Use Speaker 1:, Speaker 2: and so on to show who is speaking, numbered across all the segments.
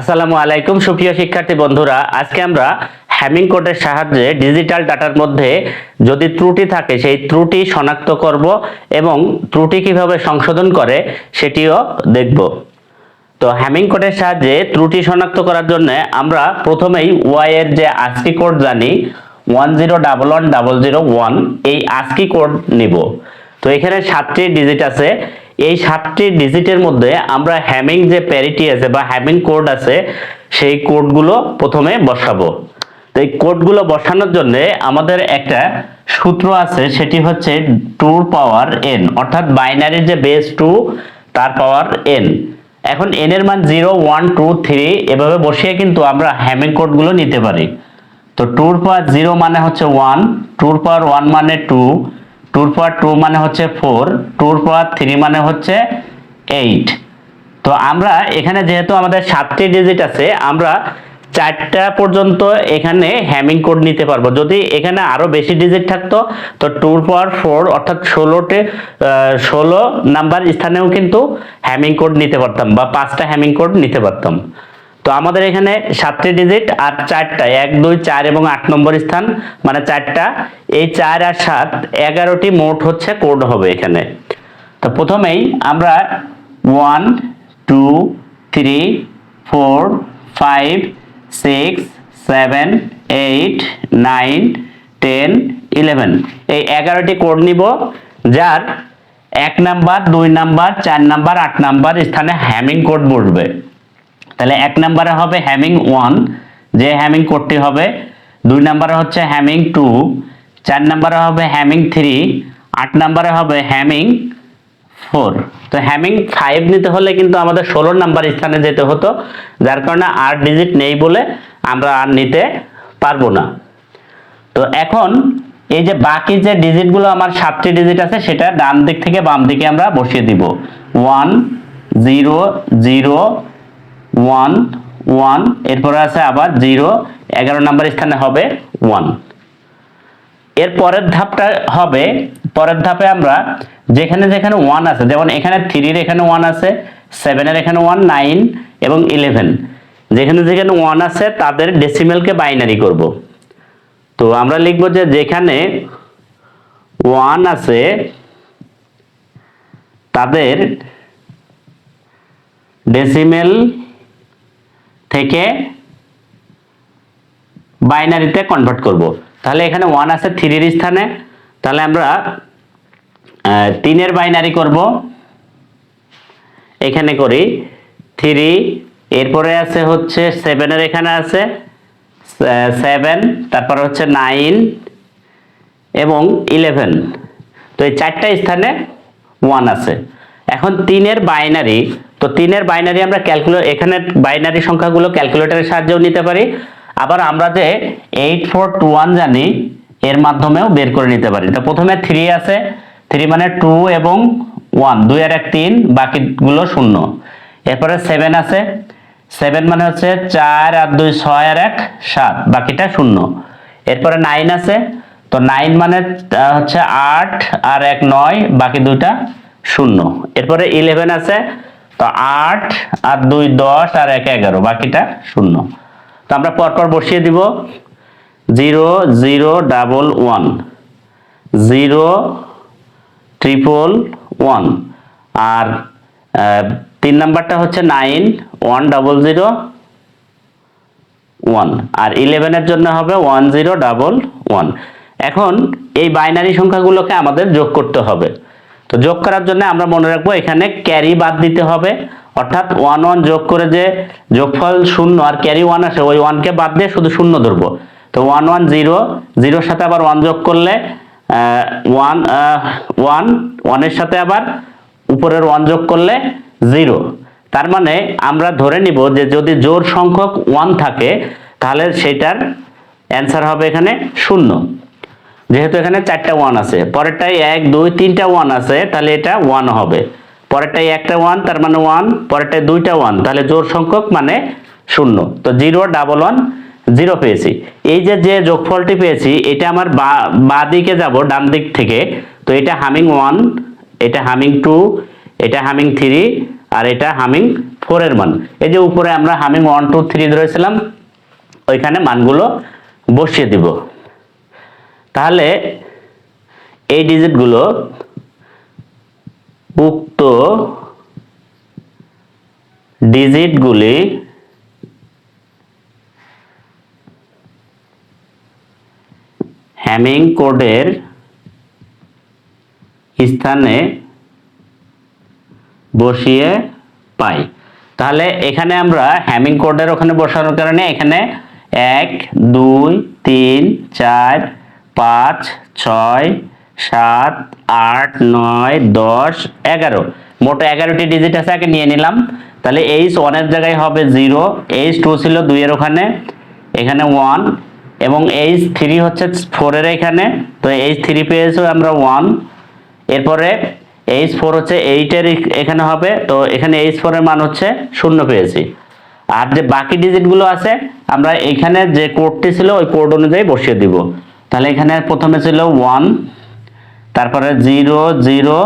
Speaker 1: আসসালামু আলাইকুম সুপ্রিয় শিক্ষার্থী বন্ধুরা আজকে আমরা হ্যামিং কোডের সাহায্যে ডিজিটাল ডাটার মধ্যে যদি ত্রুটি থাকে সেই ত্রুটি শনাক্ত করব এবং ত্রুটি কিভাবে সংশোধন করে সেটিও দেখব তো হ্যামিং কোডের সাহায্যে ত্রুটি শনাক্ত করার জন্য আমরা প্রথমেই ওয়াই এর যে আস্কি কোড জানি one zero double one double zero one এই আস্কি কোড নিব তো এখানে সাতটি ডিজিট আছে এই সাতটি ডিজিটের মধ্যে আমরা হ্যামিং যে প্যারিটি আছে বা হ্যামিং কোড আছে সেই কোডগুলো প্রথমে বসাবো তো এই কোডগুলো বসানোর জন্য আমাদের একটা সূত্র আছে সেটি হচ্ছে টুর পাওয়ার এন অর্থাৎ বাইনারির যে বেস টু তার পাওয়ার এন এখন এন এর মান জিরো ওয়ান টু থ্রি এভাবে বসিয়ে কিন্তু আমরা হ্যামিং কোডগুলো নিতে পারি তো টুর পাওয়ার জিরো মানে হচ্ছে ওয়ান টুর পাওয়ার ওয়ান মানে টু টুর পাওয়ার টু মানে হচ্ছে ফোর টুর পাওয়ার থ্রি মানে হচ্ছে এইট তো আমরা এখানে যেহেতু আমাদের সাতটি ডিজিট আছে আমরা চারটা পর্যন্ত এখানে হ্যামিং কোড নিতে পারবো যদি এখানে আরও বেশি ডিজিট থাকতো তো টুর পাওয়ার ফোর অর্থাৎ ষোলোটে ষোলো নাম্বার স্থানেও কিন্তু হ্যামিং কোড নিতে পারতাম বা পাঁচটা হ্যামিং কোড নিতে পারতাম তো আমাদের এখানে সাতটি ডিজিট আর চারটা এক দুই চার এবং আট নম্বর স্থান মানে চারটা এই চার আর সাত এগারোটি মোট হচ্ছে কোড হবে এখানে তো প্রথমেই আমরা one two three four five six seven eight nine ten eleven এই এগারোটি কোড নিব যার এক নাম্বার দুই নাম্বার চার নাম্বার আট নাম্বার স্থানে হ্যামিং কোড বসবে তাহলে এক নম্বরে হবে হ্যামিং ওয়ান যে হ্যামিং কোডটি হবে দুই নম্বরে হচ্ছে হ্যামিং টু চার নম্বরে হবে হ্যামিং থ্রি আট নম্বরে হবে হ্যামিং ফোর তো হ্যামিং ফাইভ নিতে হলে কিন্তু আমাদের ষোলো নাম্বার স্থানে যেতে হতো যার কারণে আর ডিজিট নেই বলে আমরা আর নিতে পারবো না তো এখন এই যে বাকি যে ডিজিটগুলো আমার সাতটি ডিজিট আছে সেটা ডান দিক থেকে বাম দিকে আমরা বসিয়ে দিব one zero zero one one এরপর আছে আবার জিরো এগারো নম্বর স্থানে হবে ওয়ান এর পরের ধাপটা হবে পরের ধাপে আমরা যেখানে যেখানে ওয়ান আছে যেমন এখানে থ্রির এখানে ওয়ান আছে সেভেনের এখানে ওয়ান নাইন এবং ইলেভেন যেখানে যেখানে ওয়ান আছে তাদের ডেসিমেলকে বাইনারি করব তো আমরা লিখব যে যেখানে ওয়ান আছে তাদের ডেসিমেল থেকে বাইনারিতে কনভার্ট করব তাহলে এখানে ওয়ান আছে থ্রির স্থানে তাহলে আমরা তিনের বাইনারি করব এখানে করি থ্রি এরপরে আছে হচ্ছে সেভেনের এখানে আছে সেভেন তারপর হচ্ছে নাইন এবং ইলেভেন তো এই চারটা স্থানে ওয়ান আছে এখন তিনের বাইনারি তো তিনের বাইনারি আমরা ক্যালকুলেট এখানে বাইনারি সংখ্যাগুলো ক্যালকুলেটরের সাহায্যেও নিতে পারি আবার আমরা যে এইট ফোর টু ওয়ান জানি এর মাধ্যমেও বের করে নিতে পারি তো প্রথমে থ্রি আছে থ্রি মানে টু এবং ওয়ান দুই আর এক তিন বাকিগুলো শূন্য এরপরে সেভেন আছে সেভেন মানে হচ্ছে চার আর দুই ছয় আর এক সাত বাকিটা শূন্য এরপরে নাইন আছে তো নাইন মানে হচ্ছে আট আর এক নয় বাকি দুইটা শূন্য এরপরে ইলেভেন আছে তো আট আর দুই দশ আর এক এগারো বাকিটা শূন্য তো আমরা পরপর বসিয়ে দিব zero zero double one zero triple one আর তিন নাম্বারটা হচ্ছে nine one double zero one আর ইলেভেনের জন্য হবে ওয়ান জিরো ডাবল ওয়ান এখন এই বাইনারি সংখ্যাগুলোকে আমাদের যোগ করতে হবে তো যোগ করার জন্য আমরা মনে রাখবো এখানে ক্যারি বাদ দিতে হবে অর্থাৎ ওয়ান ওয়ান যোগ করে যে যোগফল শূন্য আর ক্যারি ওয়ান আসে ওই ওয়ানকে বাদ দিয়ে শুধু শূন্য ধরবো তো ওয়ান ওয়ান জিরো জিরোর সাথে আবার ওয়ান যোগ করলে ওয়ান ওয়ান ওয়ানের সাথে আবার উপরের ওয়ান যোগ করলে জিরো তার মানে আমরা ধরে নিব যে যদি জোর সংখ্যক ওয়ান থাকে তাহলে সেটার অ্যান্সার হবে এখানে শূন্য যেহেতু এখানে চারটা ওয়ান আছে পরেরটায় এক দুই তিনটা ওয়ান আছে তাহলে এটা ওয়ান হবে পরেরটায় একটা ওয়ান তার মানে ওয়ান পরেরটায় দুইটা ওয়ান তাহলে জোর সংখ্যক মানে শূন্য তো জিরো ডাবল ওয়ান জিরো পেয়েছি এই যে যে যোগফলটি পেয়েছি এটা আমার বা দিকে যাব ডান দিক থেকে তো এটা হামিং ওয়ান এটা হামিং টু এটা হামিং থ্রি আর এটা হামিং ফোরের মান এই যে উপরে আমরা হামিং ওয়ান টু থ্রি ধরেছিলাম ওইখানে মানগুলো বসিয়ে দিব তাহলে এই ডিজিটগুলো উক্ত ডিজিটগুলি হ্যামিং কোডের স্থানে বসিয়ে পাই তাহলে এখানে আমরা হ্যামিং কোডের ওখানে বসানোর কারণে এখানে এক দুই তিন চার পাঁচ ছয় সাত আট নয় দশ এগারো মোট এগারোটি ডিজিট আছে আগে নিয়ে নিলাম তাহলে এইচ ওয়ানের জায়গায় হবে জিরো এইচ টু ছিল দুইয়ের ওখানে এখানে ওয়ান এবং এইচ থ্রি হচ্ছে ফোরের এখানে তো এইচ থ্রি পেয়েছো আমরা ওয়ান এরপরে এইচ ফোর হচ্ছে এইটের এখানে হবে তো এখানে এইচ ফোরের মান হচ্ছে শূন্য পেয়েছি আর যে বাকি ডিজিটগুলো আছে আমরা এখানে যে কোডটি ছিল ওই কোড অনুযায়ী বসিয়ে দিব তাহলে এখানে প্রথমে ছিল ওয়ান তারপরে জিরো জিরো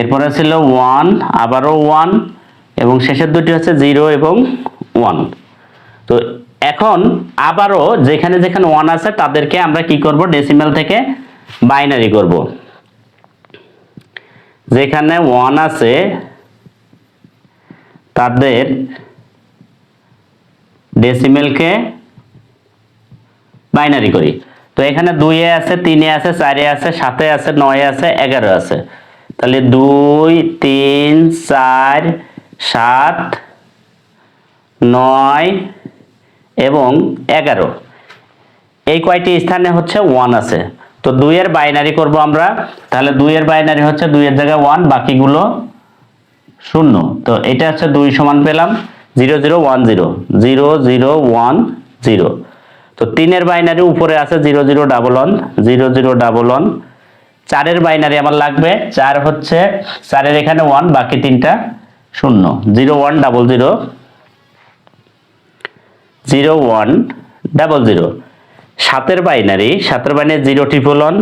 Speaker 1: এরপরে ছিল ওয়ান আবারও ওয়ান এবং শেষের দুটি হচ্ছে জিরো এবং ওয়ান তো এখন আবারও যেখানে যেখানে ওয়ান আছে তাদেরকে আমরা কি করব ডেসিমেল থেকে বাইনারি করব যেখানে ওয়ান আছে তাদের ডেসিমেলকে বাইনারি করি তো এখানে দুইয়ে আছে তিনে আছে চারে আছে সাতে আছে নয় আছে এগারো আছে তাহলে দুই তিন চার সাত নয় এবং এগারো এই কয়টি স্থানে হচ্ছে ওয়ান আছে তো দুইয়ের বাইনারি করব আমরা তাহলে দুইয়ের বাইনারি হচ্ছে দুইয়ের জায়গায় ওয়ান বাকিগুলো শূন্য তো এটা হচ্ছে দুই সমান পেলাম zero zero one zero zero zero one zero তো তিনের বাইনারি উপরে আছে zero zero double one zero zero double one চারের বাইনারি আমার লাগবে চার হচ্ছে চারের এখানে ওয়ান বাকি তিনটা শূন্য zero one double zero zero one double zero সাতের বাইনারি সাতের বাইনারি জিরো ট্রিপল ওয়ান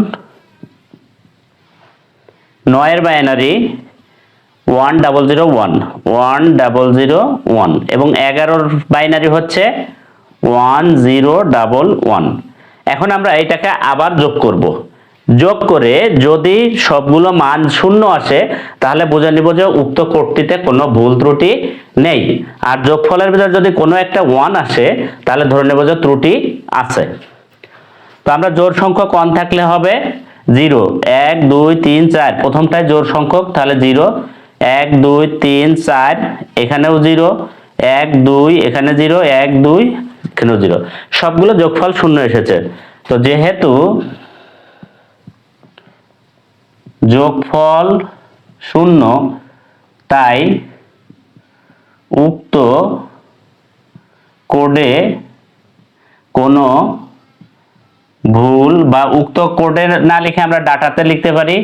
Speaker 1: নয়ের binary one double zero one one double zero one এবং এগারোর বাইনারি হচ্ছে ওয়ান জিরো ডাবল ওয়ান এখন আমরা এটাকে আবার যোগ করব। যোগ করে যদি সবগুলো মান শূন্য আসে তাহলে বুঝে নিব যে উক্ত কোডটিতে কোনো ভুল ত্রুটি নেই আর যোগফলের ভিতরে যদি কোনো একটা ওয়ান আসে তাহলে ধরে নেব যে ত্রুটি আছে তো আমরা জোর সংখ্যক ওয়ান থাকলে হবে জিরো এক দুই তিন চার প্রথমটায় জোর সংখ্যক তাহলে জিরো এক দুই তিন চার এখানেও জিরো এক দুই এখানে জিরো এক দুই কেন জিরো সবগুলো যোগফল শূন্য এসেছে তো যেহেতু যোগফল শূন্য তাই উক্ত কোডে কোনো ভুল বা উক্ত কোডে না লিখে আমরা ডাটাতে লিখতে পারি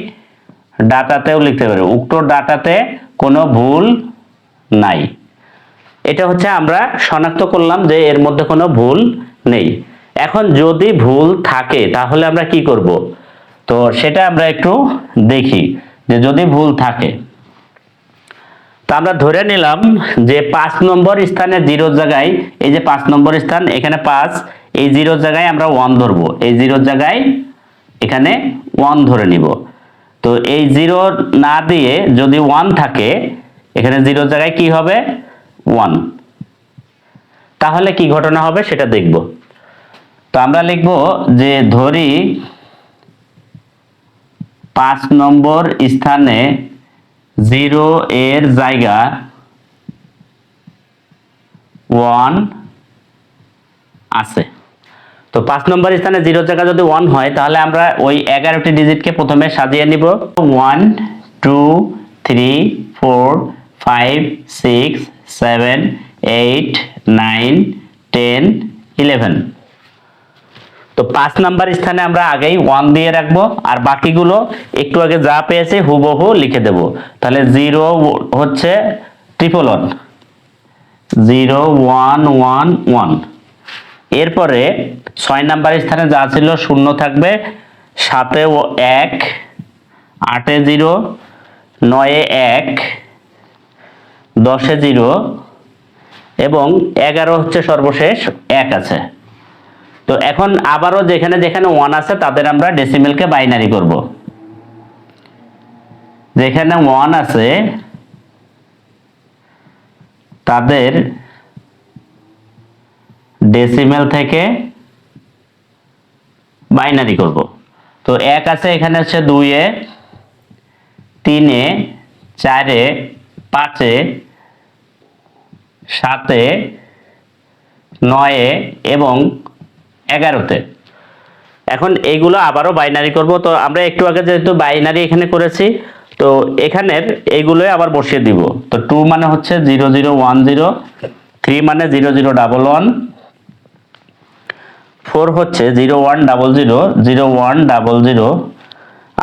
Speaker 1: ডাটাতেও লিখতে পারি উক্ত ডাটাতে কোনো ভুল নাই এটা হচ্ছে আমরা শনাক্ত করলাম যে এর মধ্যে কোনো ভুল নেই এখন যদি ভুল থাকে তাহলে আমরা কি করব তো সেটা আমরা একটু দেখি যে যদি ভুল থাকে তো আমরা ধরে নিলাম যে পাঁচ নম্বর স্থানে জিরো জায়গায় এই যে পাঁচ নম্বর স্থান এখানে পাঁচ এই জিরো জায়গায় আমরা ওয়ান ধরবো এই জিরো জায়গায় এখানে ওয়ান ধরে নিব তো এই জিরো না দিয়ে যদি ওয়ান থাকে এখানে জিরো জায়গায় কি হবে ওয়ান তাহলে কি ঘটনা হবে সেটা দেখব তো আমরা লিখব যে ধরি পাঁচ নম্বর স্থানে জিরো এর জায়গা ওয়ান আছে তো পাঁচ নম্বর স্থানে জিরো জায়গা যদি ওয়ান হয় তাহলে আমরা ওই এগারোটি ডিজিটকে প্রথমে সাজিয়ে নিব one two three four five six seven eight nine ten eleven তো পাঁচ নাম্বার স্থানে আমরা আগেই ওয়ান দিয়ে রাখবো আর বাকিগুলো একটু আগে যা পেয়েছে হুবহু লিখে দেব তাহলে জিরো হচ্ছে triple one zero one one one এরপরে ছয় নাম্বার স্থানে যা ছিল শূন্য থাকবে সাতে ও এক আটে জিরো নয়ে এক দশে জিরো এবং এগারো হচ্ছে সর্বশেষ এক আছে তো এখন আবারও যেখানে যেখানে ওয়ান আছে তাদের আমরা ডেসিমেলকে বাইনারি করব যেখানে ওয়ান আছে তাদের ডেসিমেল থেকে বাইনারি করব তো এক আছে এখানে হচ্ছে দুইয়ে তিনে চারে পাঁচে সাতে নয়ে এবং এগারোতে এখন এইগুলো আবারও বাইনারি করব তো আমরা একটু আগে যেহেতু বাইনারি এখানে করেছি তো এখানের এইগুলোই আবার বসিয়ে দিব তো টু মানে হচ্ছে zero zero one zero three মানে zero zero double one four হচ্ছে zero one double zero zero one double zero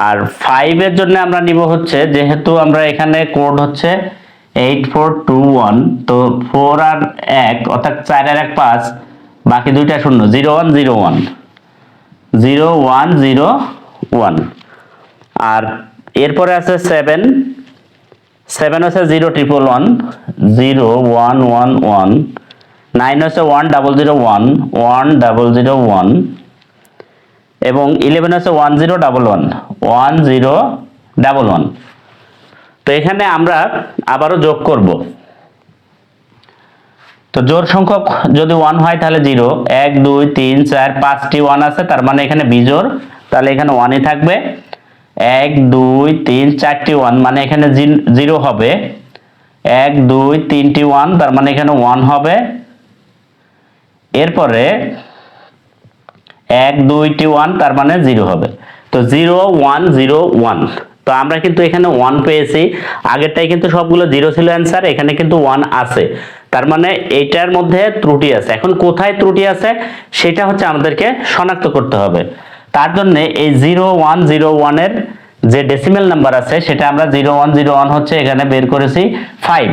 Speaker 1: আর ফাইভের জন্য আমরা নিব হচ্ছে যেহেতু আমরা এখানে কোড হচ্ছে এইট ফোর টু ওয়ান তো ফোর আর এক অর্থাৎ চার আর এক পাঁচ বাকি দুইটা শূন্য zero one zero one zero one zero one আর এরপরে আছে সেভেন সেভেন হচ্ছে zero triple one zero one one one nine হচ্ছে one double zero one one double zero one এবং ইলেভেন হচ্ছে one zero double one one zero double one তো এখানে আমরা আবারও যোগ করব তো জোর সংখ্যক যদি ওয়ান হয় তাহলে জিরো এক দুই তিন চার পাঁচটি ওয়ান আছে তার মানে এখানে বিজোর তাহলে এখানে ওয়ানই থাকবে এক দুই তিন চারটি ওয়ান মানে এখানে জিরো হবে এক দুই তিনটি ওয়ান তার মানে এখানে ওয়ান হবে এরপরে এক দুইটি ওয়ান তার মানে জিরো হবে তো জিরো ওয়ান জিরো ওয়ান তো আমরা কিন্তু এখানে ওয়ান পেয়েছি আগেরটাই কিন্তু সবগুলো জিরো ছিল অ্যান্সার এখানে কিন্তু ওয়ান আছে তার মানে এইটার মধ্যে ত্রুটি আছে এখন কোথায় ত্রুটি আছে সেটা হচ্ছে আমাদেরকে শনাক্ত করতে হবে তার জন্য এই জিরো ওয়ান জিরো ওয়ানের যে ডেসিমেল নাম্বার আছে সেটা আমরা জিরো ওয়ান জিরো ওয়ান হচ্ছে এখানে বের করেছি ফাইভ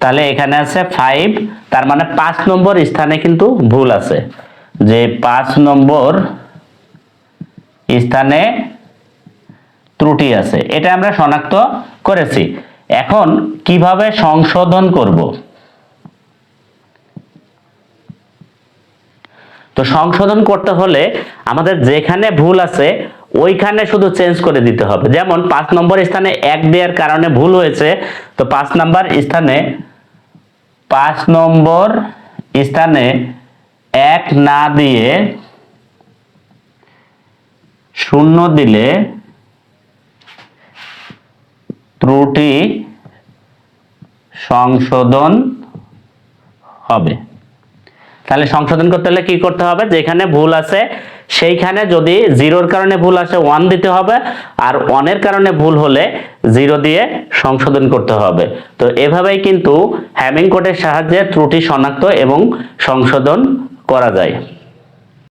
Speaker 1: তাহলে এখানে আছে ফাইভ তার মানে পাঁচ নম্বর স্থানে কিন্তু ভুল আছে যে পাঁচ নম্বর স্থানে ত্রুটি আছে এটা আমরা শনাক্ত করেছি এখন কিভাবে সংশোধন করব তো সংশোধন করতে হলে আমাদের যেখানে ভুল আছে ওইখানে শুধু চেঞ্জ করে দিতে হবে যেমন পাঁচ নম্বর স্থানে এক দেওয়ার কারণে ভুল হয়েছে তো পাঁচ নম্বর স্থানে পাঁচ নম্বর স্থানে এক না দিয়ে শূন্য দিলে ত্রুটি সংশোধন হবে তাহলে সংশোধন করতে হলে কি করতে হবে যেখানে ভুল আছে সেইখানে যদি জিরোর কারণে ভুল আসে ওয়ান দিতে হবে আর ওয়ানের কারণে ভুল হলে জিরো দিয়ে সংশোধন করতে হবে তো এভাবেই কিন্তু হ্যামিং কোডের সাহায্যে ত্রুটি শনাক্ত এবং সংশোধন করা যায়